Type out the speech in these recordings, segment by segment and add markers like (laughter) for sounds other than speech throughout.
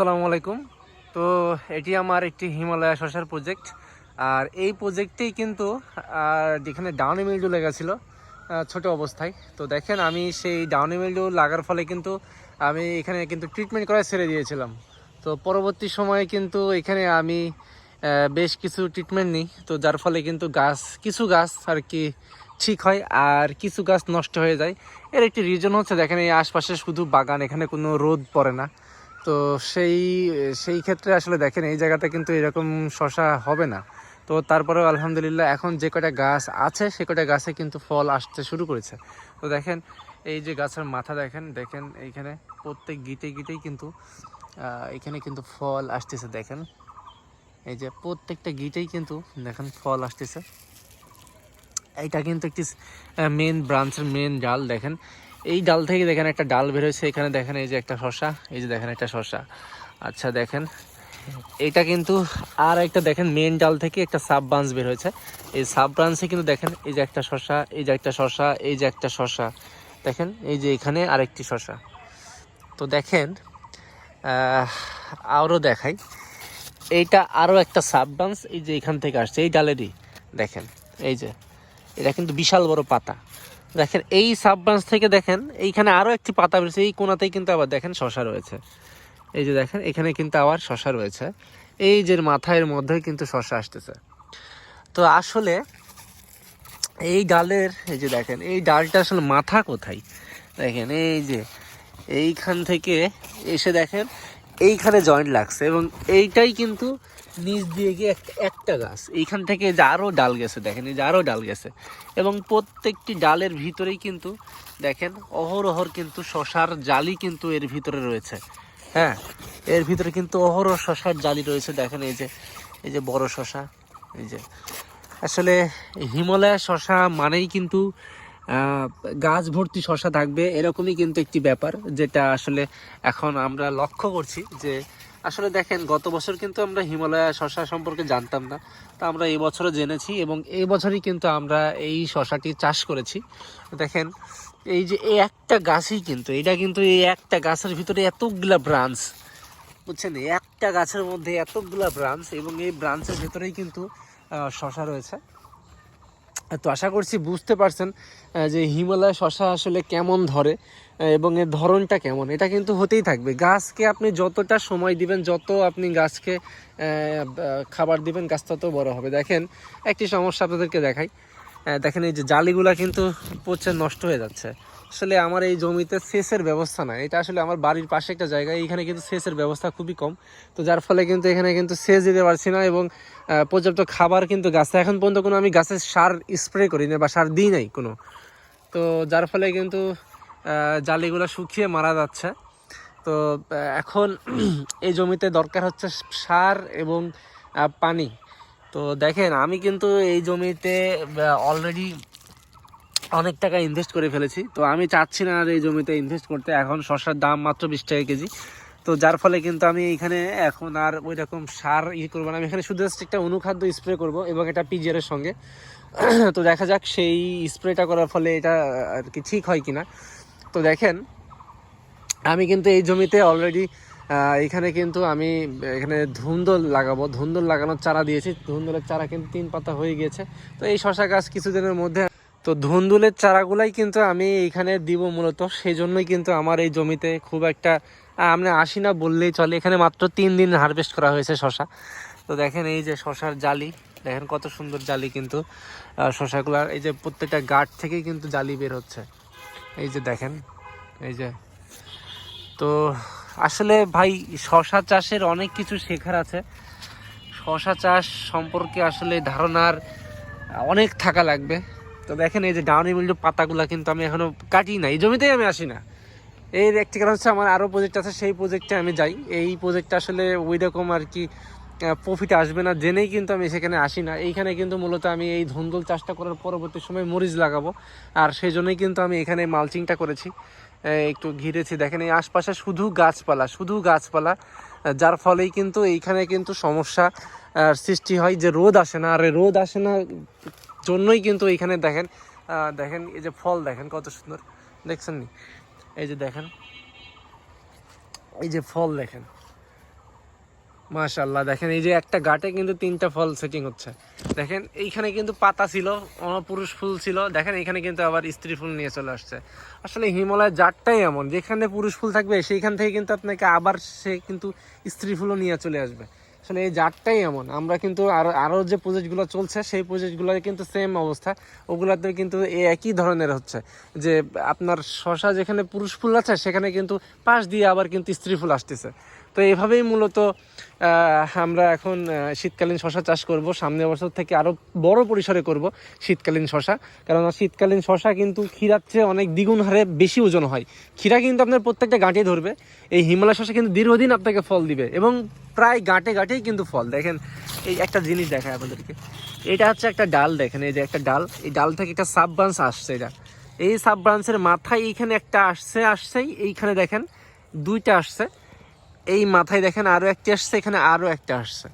আসসালামু আলাইকুম। তো এটি আমার একটি হিমালয়া শসার প্রজেক্ট আর এই প্রজেক্টেই কিন্তু যেখানে ডাউনি মিল্ডু লেগেছিলো ছোট অবস্থায়। তো দেখেন, আমি সেই ডাউনি মিল্ডু লাগার ফলে কিন্তু আমি এখানে কিন্তু ট্রিটমেন্ট করা ছেড়ে দিয়েছিলাম। তো পরবর্তী সময়ে কিন্তু এখানে আমি বেশ কিছু ট্রিটমেন্ট নিই। তো যার ফলে কিন্তু গাছ, কিছু গাছ আর কি ঠিক হয়, আর কিছু গাছ নষ্ট হয়ে যায়। এর একটি রিজন হচ্ছে, দেখেন, এই আশপাশে শুধু বাগান, এখানে কোনো রোদ পড়ে না। তো সেই সেই ক্ষেত্রে আসলে দেখেন, এই জায়গাতে কিন্তু এরকম শশা হবে না। তো তারপরেও আলহামদুলিল্লাহ এখন যে কটা গাছ আছে, সে কটা গাছে কিন্তু ফল আসতে শুরু করেছে। তো দেখেন, এই যে গাছের মাথা দেখেন দেখেন এইখানে প্রত্যেক গিটে গিটেই কিন্তু এখানে কিন্তু ফল আসতেছে, দেখেন। এই যে প্রত্যেকটা গিটেই কিন্তু দেখেন ফল আসতেছে। এইটা কিন্তু একটি মেন ব্রাঞ্চের মেন ডাল দেখেন। এই ডাল থেকে দেখেন একটা ডাল বেরোচ্ছে এখানে দেখেন এই যে একটা শশা এই যে দেখেন একটা শশা আচ্ছা দেখেন, এটা কিন্তু আর একটা দেখেন মেন ডাল থেকে একটা সাব ব্রাঞ্চ বের হয়েছে। এই সাব ব্রাঞ্চে কিন্তু দেখেন এই যে একটা শশা এই যে একটা শশা এই যে একটা শশা দেখেন, এই যে এখানে আরেকটি শশা তো দেখেন আরও দেখাই। এইটা আরও একটা সাব ব্রাঞ্চ এই যে এখান থেকে আসছে, এই ডালেরই। দেখেন, এই যে, এটা কিন্তু বিশাল বড় পাতা। দেখেন, এই সাব ব্রাঞ্চ থেকে দেখেন, এইখানে আরও একটি পাতা বেরোছে এই কোনাতেই কিন্তু আবার দেখেন শশা রয়েছে। এই যে দেখেন, এখানে কিন্তু আবার শশা রয়েছে। এই যে মাথায়ের মধ্যে কিন্তু শশা আসতেছে। তো আসলে এই ডালের, এই যে দেখেন, এই ডালটা আসলে মাথা কোথায়? দেখেন, এই যে এইখান থেকে এসে দেখেন এইখানে জয়েন্ট লাগছে এবং এইটাই কিন্তু নিচ দিয়ে গিয়ে একটা গাছ। এইখান থেকে যে আরও ডাল গেছে, দেখেন এই যে আরও ডাল গেছে। এবং প্রত্যেকটি ডালের ভিতরেই কিন্তু দেখেন অহরহর কিন্তু শশার জালি কিন্তু এর ভিতরে রয়েছে। হ্যাঁ এর ভিতরে কিন্তু অহরহ শশার জালি রয়েছে। দেখেন এই যে এই যে বড় শশা, এই যে। আসলে হিমালয় শশা মানেই কিন্তু গাছ ভর্তি শশা থাকবে, এরকমই কিন্তু একটি ব্যাপার, যেটা আসলে এখন আমরা লক্ষ্য করছি যে আসলে দেখেন, গত বছর কিন্তু আমরা হিমালয় শশা সম্পর্কে জানতাম না। তা আমরা এই বছরও জেনেছি এবং এই বছরই কিন্তু আমরা এই শশাটি চাষ করেছি। দেখেন, এই যে এই একটা গাছই কিন্তু, এটা কিন্তু এই একটা গাছের ভিতরে এতগুলা ব্রাঞ্চ বুঝছেন? একটা গাছের মধ্যে এতগুলা ব্রাঞ্চ এবং এই ব্রাঞ্চের ভিতরেই কিন্তু শশা রয়েছে। তো আশা করছি বুঝতে পারছেন যে হিমালয় শশা আসলে কেমন ধরে এবং এর ধরনটা কেমন। এটা কিন্তু হতেই থাকবে। গাছকে আপনি যতটা সময় দিবেন, যত আপনি গাছকে খাবার দিবেন, গাছ তত বড় হবে। দেখেন, একটি সমস্যা আপনাদেরকে দেখাই। দেখেন এই যে জালিগুলা কিন্তু পচে নষ্ট হয়ে যাচ্ছে। আসলে আমার এই জমিতে সেচের ব্যবস্থা নাই। এটা আসলে আমার বাড়ির পাশে একটা জায়গা এইখানে কিন্তু সেচের ব্যবস্থা খুবই কম। তো যার ফলে কিন্তু এখানে কিন্তু সেচ দিতে পারছি না এবং পর্যাপ্ত খাবার কিন্তু গাছে এখন পর্যন্ত কোনো আমি গাছে সার স্প্রে করি না বা সার দিই নাই কোনো। তো যার ফলে কিন্তু জালিগুলো শুকিয়ে মারা যাচ্ছে। তো এখন (clears throat) এই জমিতে দরকার হচ্ছে সার এবং পানি। তো দেখেন, আমি কিন্তু এই জমিতে অলরেডি অনেক টাকা ইনভেস্ট করে ফেলেছি। তো আমি চাচ্ছি না আর এই জমিতে ইনভেস্ট করতে। এখন শসার দাম মাত্র বিশ টাকা কেজি। তো যার ফলে কিন্তু আমি এখানে এখন আর ওই রকম সার ই করব না। আমি এখানে শুধু একটা অনুখাদ্য স্প্রে করব এবং এটা পিজিআর এর সঙ্গে। (clears throat) তো দেখা যাক সেই স্প্রেটা করার ফলে এটা আর কি ঠিক হয় কিনা। তো দেখেন, আমি কিন্তু এই জমিতে অলরেডি এখানে কিন্তু আমি এখানে ধুন্দল লাগাবো। ধুন্দল লাগানোর চারা দিয়েছি। ধুন্দলের চারা কিন্তু তিন পাতা হয়ে গিয়েছে। তো এই শশা গাছ কিছুদিনের মধ্যে তো ধুন্দুলের চারাগুলাই কিন্তু আমি এইখানে দিব মূলত। সেই জন্যই কিন্তু আমার এই জমিতে খুব একটা আমরা আসি না বললেই চলে। এখানে মাত্র তিন দিন হারভেস্ট করা হয়েছে শশা। তো দেখেন এই যে শশার জালি, দেখেন কত সুন্দর জালি কিন্তু শশাগুলার এই যে প্রত্যেকটা গাঠ থেকেই কিন্তু জালি বের হচ্ছে। এই যে দেখেন, এই যে। তো আসলে ভাই, শশা চাষের অনেক কিছু শেখার আছে। শশা চাষ সম্পর্কে আসলে ধারণার অনেক থাকা লাগবে। তো দেখেন এই যে ডাউনি মিল্ডু পাতাগুলা কিন্তু আমি এখনও কাটি না এই জমিতেই আমি আসি না। এর একটি কারণ হচ্ছে আমার আরও প্রজেক্ট আছে, সেই প্রজেক্টে আমি যাই। এই প্রজেক্টটা আসলে ওই রকম আর কি প্রফিট আসবে না, জেনেই কিন্তু আমি সেখানে আসি না। এইখানে কিন্তু মূলত আমি এই ধুন্দল চাষটা করার পরবর্তী সময় মরিচ লাগাবো। আর সেই জন্যই কিন্তু আমি এখানে মালচিংটা করেছি। একটু ঘিরেছি। দেখেন এই আশপাশে শুধু গাছপালা শুধু গাছপালা যার ফলেই কিন্তু এইখানে কিন্তু সমস্যা সৃষ্টি হয় যে রোদ আসে না। আর রোদ আসে না জন্যই কিন্তু এইখানে দেখেন দেখেন এই যে ফল দেখেন কত সুন্দর। দেখছেন নি? এই যে দেখেন, এই যে ফল দেখেন। মাশাল্লাহ দেখেন এই যে একটা গাটে কিন্তু তিনটা ফল সেটিং হচ্ছে। দেখেন, এইখানে কিন্তু পাতা ছিল পুরুষ ফুল ছিল। দেখেন, এখানে কিন্তু আবার স্ত্রী ফুল নিয়ে চলে আসছে। আসলে হিমালয়ের জাতটাই এমন, যেখানে পুরুষ ফুল থাকবে, সেইখান থেকে কিন্তু আপনাকে আবার সে কিন্তু স্ত্রী ফুলও নিয়ে চলে আসবে। আসলে এই জাতটাই এমন। আমরা কিন্তু আরও আরও যে প্রজেক্টগুলো চলছে, সেই প্রজেক্টগুলোর কিন্তু সেম অবস্থা। ওগুলোতে কিন্তু একই ধরনের হচ্ছে। যে আপনার শশা যেখানে পুরুষ ফুল আছে, সেখানে কিন্তু পাশ দিয়ে আবার কিন্তু স্ত্রী ফুল আসতেছে। তো এভাবেই মূলত আমরা এখন শীতকালীন শশা চাষ করব। সামনের বছর থেকে আরও বড় পরিসরে করব শীতকালীন শশা। কারণ শীতকালীন শশা কিন্তু ক্ষীরার চেয়ে অনেক দ্বিগুণ হারে বেশি ওজন হয়। ক্ষীরা কিন্তু আপনার প্রত্যেকটা গাঁটে ধরবে। এই হিমালয় শশা কিন্তু দীর্ঘদিন আপনাকে ফল দিবে এবং প্রায় গাঁটে গাঁটেই কিন্তু ফল। দেখেন, এই একটা জিনিস দেখায় আপনাদেরকে। এটা হচ্ছে একটা ডাল, দেখেন, এই যে একটা ডাল। এই ডাল থেকে একটা সাব ব্রাঞ্চ আসছে এটা। এই সাব ব্রাঞ্চের মাথায় এইখানে একটা আসছে, আসছেই এইখানে দেখেন, দুইটা আসছে। এই মাথায় দেখেন আরও একটি আসছে, এখানে আরও একটা আসছে।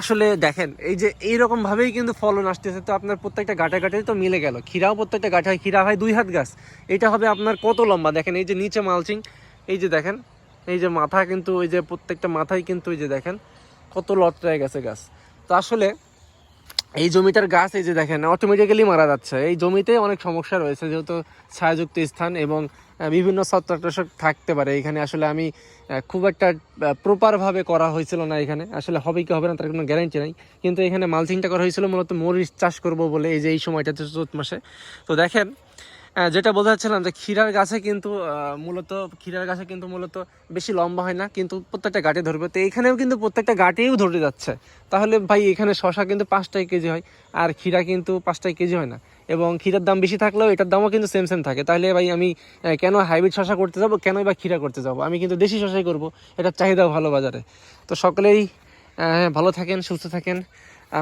আসলে দেখেন, এই যে এইরকম ভাবেই কিন্তু ফলন আসতেছে, তো আপনার প্রত্যেকটা গাঁটে গাঁটে তো মিলে গেল। ক্ষীরাও প্রত্যেকটা গাঁটে হয়, ক্ষীরা হয় দুই হাত গাছ। এটা হবে আপনার কত লম্বা? দেখেন, এই যে নিচে মালচিং, এই যে দেখেন, এই যে মাথা কিন্তু, ওই যে প্রত্যেকটা মাথায় কিন্তু ওই যে দেখেন, কত লটরায় গেছে গাছ। তো আসলে এই জমিটার গাছ, এই যে দেখেন অটোমেটিক্যালি মারা যাচ্ছে। এই জমিতে অনেক সমস্যা রয়েছে, যেহেতু ছায়াযুক্ত স্থান এবং বিভিন্ন ছত্রাকনাশক থাকতে পারে। এখানে আসলে আমি খুব একটা প্রপারভাবে করা হয়েছিল না এখানে। আসলে হবে কি হবে না তার কোনো গ্যারান্টি নাই। কিন্তু এখানে মালচিংটা করা হয়েছিল, মূলত মরিচ চাষ করব বলে এই যে এই সময়টাতে চৈত মাসে। তো দেখেন যেটা বোঝাচ্ছিলাম যে ক্ষীরার গাছে কিন্তু মূলত, ক্ষীরার গাছে কিন্তু মূলত বেশি লম্বা হয় না, কিন্তু প্রত্যেকটা গাঁটে ধরবে। তো এখানেও কিন্তু প্রত্যেকটা গাঁটেও ধরে যাচ্ছে। তাহলে ভাই, এখানে শশা কিন্তু পাঁচটাই কেজি হয়, আর ক্ষীরা কিন্তু পাঁচটাই কেজি হয় না। এবং ক্ষীরার দাম বেশি থাকলেও এটার দামও কিন্তু সেম সেম থাকে। তাহলে ভাই, আমি কেন হাইব্রিড শশা করতে যাব, কেনই বা ক্ষীরা করতে যাব? আমি কিন্তু দেশি শশাই করব এটার চাহিদাও ভালো বাজারে। তো সকলেই ভালো থাকেন, সুস্থ থাকেন।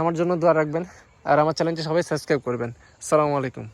আমার জন্য দোয়া রাখবেন, আর আমার চ্যানেলটি সবাই সাবস্ক্রাইব করবেন। আসসালামু আলাইকুম।